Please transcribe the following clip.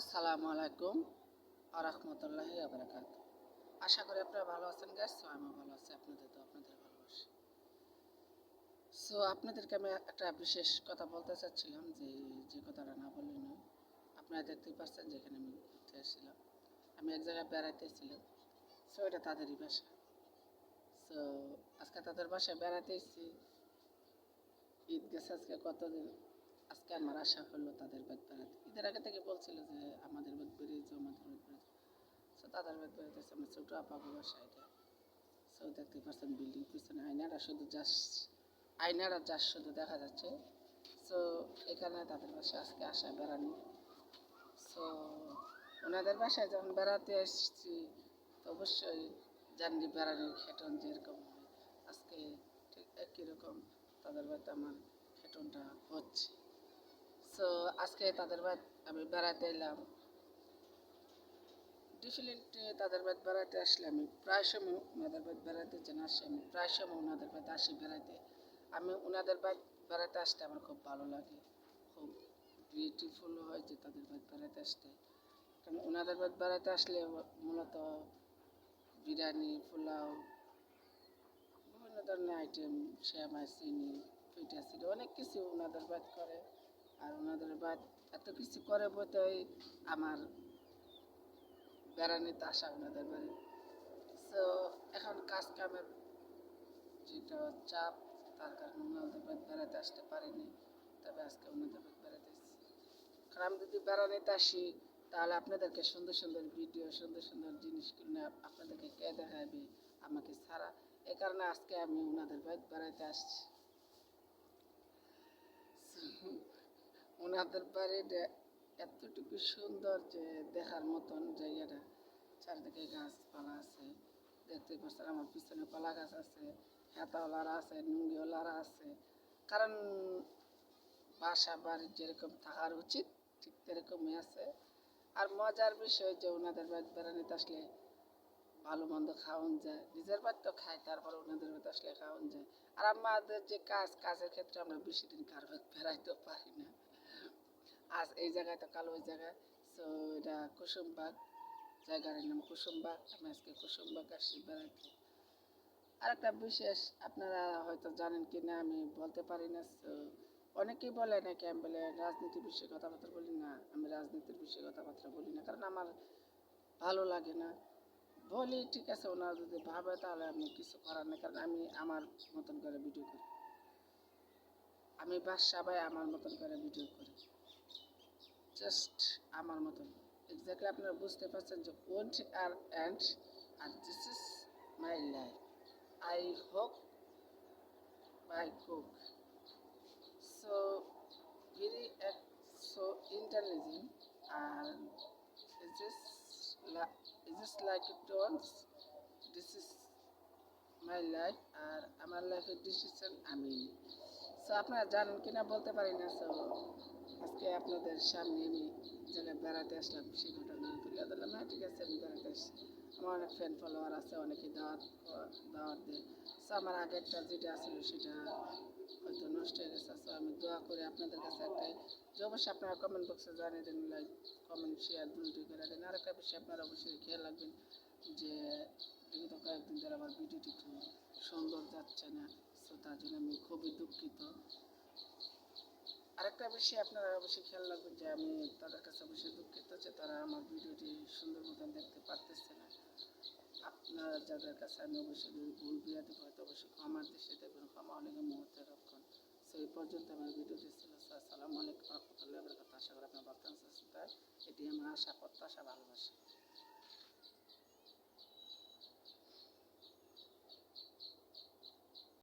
আসসালামু আলাইকুম আরহামতুল্লাহি আবরাকাত আশা করি আপনারা ভালো আছেন গ্যাস তো আমিও ভালো আছি, আপনাদের তো আপনাদের ভালোবাসি। সো আপনাদেরকে আমি একটা বিশেষ কথা বলতে চাচ্ছিলাম যে যে কথাটা না বললে নয়। আপনারা দেখতেই পাচ্ছেন যেখানে আমি ঘুরতে এসেছিলাম। আমি এক জায়গায় বেড়াতে এসেছিলাম। সো এটা তাদেরই বাসা। সো আজকে তাদের বাসায় বেড়াতে এসেছি। ঈদ গেছে আজকে কতদিন? আজকে আমার আশা হলো তাদের ব্যাগ বেড়াতে ঈদের আগে থেকে বলছিল যে আমাদের ব্যাগ বেরিয়েছে আমাদের ব্যাগ সো তাদের ব্যাগ বেরিয়েছে আমার ছোটো আপাকে বাসা এটা সো দেখতে পাচ্ছেন বিল্ডিং পিছনে আয়নারা শুধু জাস্ট আয়নারা জাস্ট শুধু দেখা যাচ্ছে। সো এখানে তাদের বাসায় আজকে আসা বেড়ানো সো ওনাদের বাসায় যখন বেড়াতে এসেছি তো অবশ্যই জানি বেড়ানোর খেটন যেরকম আজকে ঠিক একই রকম তাদের বাড়িতে আমার খেটনটা হচ্ছে। সো আজকে তাদের বাড়ি আমি বেড়াতে এলাম। ডিফিনেন্টলি তাদের বাড়ি বেড়াতে আসলে আমি প্রায় সময় ওনাদের বাড়ি বেড়াতে যেন আসি। আমি প্রায় সময় ওনাদের বাড়িতে আসি বেড়াতে আমি ওনাদের বাড়ি বেড়াতে আসতে আমার খুব ভালো লাগে। খুব বিউটিফুল হয় যে তাদের বাড়ি বেড়াতে আসতে। কারণ ওনাদের বাড়ি বেড়াতে আসলে মূলত বিরিয়ানি, পোলাও, বিভিন্ন ধরনের আইটেম শ্যামাই চিনি, পিঠা, চিনি, অনেক কিছু ওনাদের বাদ করে। আর ওনাদের বাদ এত কিছু করে বলতে আমার বেড়ানিতে আসা ওনাদের বাড়ি। তো এখন কাজ কামের যেটা চাপ, তার কারণে ওনাদের বাড়ি বেড়াতে আসতে পারিনি। তবে আজকে ওনাদের বাড়ি বেড়াতে কারণ আমি যদি বেড়ানিতে আসি, তাহলে আপনাদেরকে সুন্দর সুন্দর ভিডিও সুন্দর সুন্দর জিনিসগুলো আপনাদেরকে কে দেখাবে আমাকে ছাড়া? এ কারণে আজকে আমি ওনাদের বাড়ি বেড়াতে আসছি। ওনাদের বাড়িটা এতটুকু সুন্দর যে দেখার মতন জায়গাটা। চারিদিকে গাছপালা আছে দেখতে পাচ্ছেন আমার পিছনে কলা গাছ আছে, হেতাওয়ালারা আছে নুঙ্গিওয়ালারা আছে। কারণ বাসা বাড়ির যেরকম থাকার উচিত, ঠিক সেরকমই আছে। আর মজার বিষয় যে ওনাদের বাড়ি বেড়ানিতে আসলে ভালো মন্দ খাওয়ান যায়। নিজের বাড়ি তো খাই তারপর ওনাদের বাড়িতে আসলে খাওয়ান যায়। আর আমাদের যে কাজ, কাজের ক্ষেত্রে আমরা বেশি দিন কার বাড়ি বেড়াইতে পারি না। আজ এই জায়গায়, তো কাল ওই জায়গায়। সো এটা কুসুমবাগ, জায়গার নাম কুসুমবাগ। আমি আজকে কুসুমবাগ আসছি বেড়াইতে আর একটা বিশেষ আপনারা হয়তো জানেন কি না আমি বলতে পারি না। So, অনেকেই বলে নাকি আমি বলে রাজনীতির বিষয়ে কথাবার্তা বলি না। আমি রাজনীতির বিষয়ে কথাবার্তা বলি না, কারণ আমার ভালো লাগে না। বলি, ঠিক আছে, ওনারা যদি ভাবে, তাহলে আমি কিছু করার নেই, কারণ আমি আমার মতন করে ভিডিও করি। আমি বাস আমার মতন করে ভিডিও করি। জাস্ট আমার মতন। এক্স্যাক্টলি আপনারা বুঝতে পারছেন যে ওন্ট আর and R this is my life I hope by cook so so intelligent and it's just like it's just like it wants this is my life আর আমার লাইফের ডিসিশন আমি। সো আপনারা জানেন কিনা বলতে পারি না সো আজকে আপনাদের সামনে আমি জায়গায় বেড়াতে আসলাম, সেই ঘটনা তুলে ধরলাম। হ্যাঁ ঠিক আছে, আমি বেড়াতে আসছি। আমার অনেক ফ্যান ফলোয়ার আছে, অনেকে দাওয়াত দাওয়াত দেয়। সো আমার আগেরটা যেটা আসলে সেটা হয়তো নষ্ট হয়ে গেছে। সো আমি দোয়া করে আপনাদের কাছে একটাই। যে অবশ্যই আপনারা কমেন্ট বক্সে জানিয়ে দেন লাইক কমেন্ট শেয়ার দুটি করে দেন। আরেকটা বিষয় আপনারা অবশ্যই খেয়াল রাখবেন, যে বিগত কয়েকদিন ধরে আমার ভিডিওটি একটু সুন্দর যাচ্ছে না। সো তার জন্য আমি খুবই দুঃখিত। আরেকটা বিষয় আপনারা অবশ্যই খেয়াল রাখবেন যে আমি তাদের কাছে অবশ্যই দুঃখিত যে তারা আমার ভিডিওটি সুন্দর মতন দেখতে পারতেছে না। আপনার যাদের কাছে আমি অবশ্যই ভুল বিয়াতে হয়তো অবশ্যই ক্ষমার দেশে দেখবেন, ক্ষমা অনেক মুহূর্তে রক্ষণ। সেই পর্যন্ত আমার ভিডিওটি ছিল। আসসালামু আলাইকুম কথা আশা করি আপনার ভাবতেন এটি আমার আশা, প্রত্যাশা, ভালোবাসা।